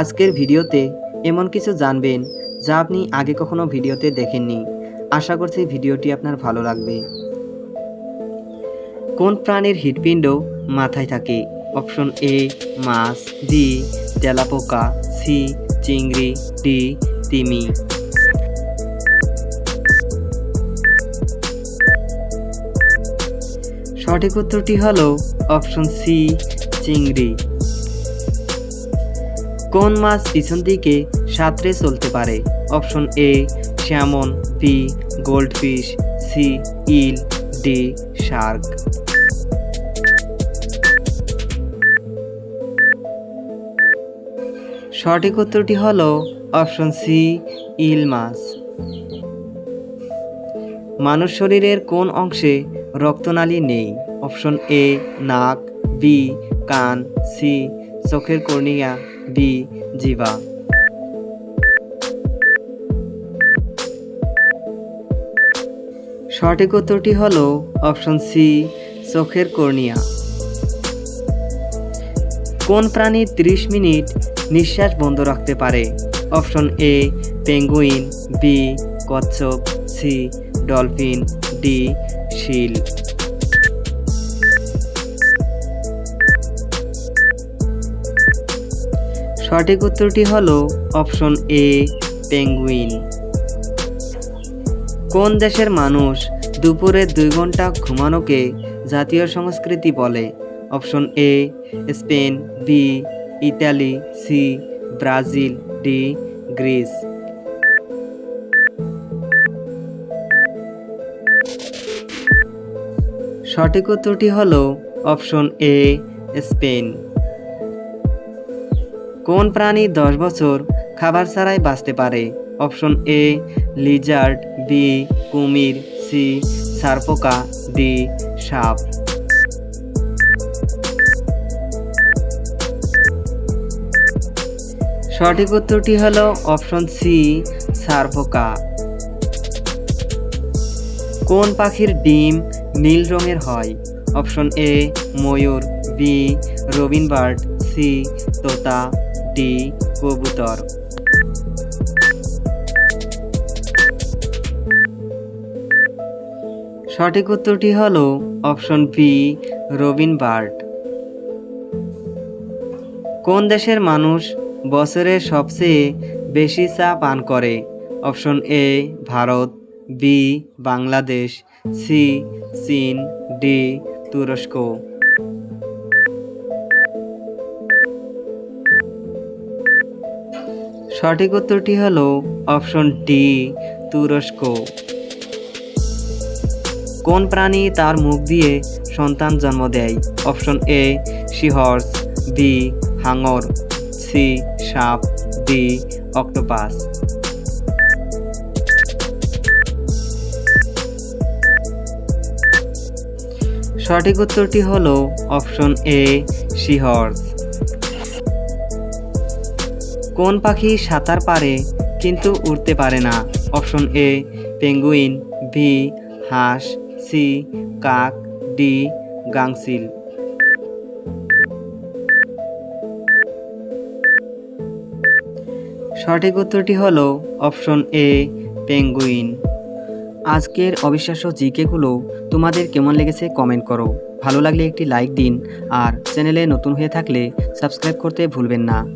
আজকের ভিডিওতে এমন কিছু জানবেন যা আপনি আগে কখনো ভিডিওতে দেখেননি। আশা করছি ভিডিওটি আপনার ভালো লাগবে। কোন প্রাণীর হৃৎপিণ্ড মাথায় থাকে? অপশন এ, মাছ, বি, তেলাপোকা, সি, চিংড়ি, ডি, তিমি। সঠিক উত্তরটি হলো অপশন সি, চিংড়ি। কোন মাছ পিছন দিকে সাঁতরে চলতে পারে? Option A salmon B goldfish C eel D shark. সঠিক উত্তরটি হল অপশন সি ইল মাছ। মানুষ শরীরের কোন অংশে রক্তনালী নেই? অপশন এ নাক বি কান সি চোখের কর্নিয়া বি জিবা। সঠিক উত্তরটি হলো অপশন সি, চোখের কর্নিয়া। কোন প্রাণী 30 মিনিট নিঃশ্বাস বন্ধ রাখতে পারে? অপশন এ, পেঙ্গুইন, বি, কচ্ছপ, সি, ডলফিন, ডি, শিল। সঠিক উত্তরটি হলো অপশন এ, পেঙ্গুইন। কোন দেশের মানুষ দুপুরে দুই ঘণ্টা ঘুমানোকে জাতীয় সংস্কৃতি বলে? Option A, Spain, B, Italy, C, Brazil, D, Greece. সঠিক উত্তরটি হলো অপশন এ, স্পেন। কোন প্রাণী দশ বছর খাবার ছাড়াই বাঁচতে পারে? অপশন এ, লিজার্ড, বি, কুমির, সি, সারপোকা, ডি, সাপ। সঠিক উত্তরটি হলো অপশন সি, সারপোকা। কোন পাখির ডিম নীল রঙের হয়? অপশন এ, ময়ূর, বি রবিন বার্ড সি, তোতা। ডি কবুতর। সঠিক উত্তরটি হলো অপশন বি, রবিন বার্ড। কোন দেশের মানুষ বছরে সবচেয়ে বেশি চা পান করে? Option A, Bharat, B, Bangladesh, C, চীন, ডি, তুরস্ক। সঠিক উত্তরটি হলো অপশন ডি, তুরস্ক। কোন প্রাণী তার মুখ দিয়ে সন্তান জন্ম দেয়? অপশন এ, সিহর্স, বি, হাঙর, সি, সাপ, ডি, অক্টোপাস। সঠিক উত্তরটি হলো অপশন এ, সিহর্স। কোন পাখি সাঁতার পারে কিন্তু উড়তে পারে না? অপশন এ, পেঙ্গুইন ভি হাঁস, সি, কাক, ডি গাংসিল সঠিক উত্তরটি হলো অপশন এ, পেঙ্গুইন। আজকের অবিশ্বাস্য জিকেগুলো তোমাদের কেমন লেগেছে কমেন্ট করো। ভালো লাগলে একটি লাইক দিন আর চ্যানেলে নতুন হয়ে থাকলে সাবস্ক্রাইব করতে ভুলবেন না।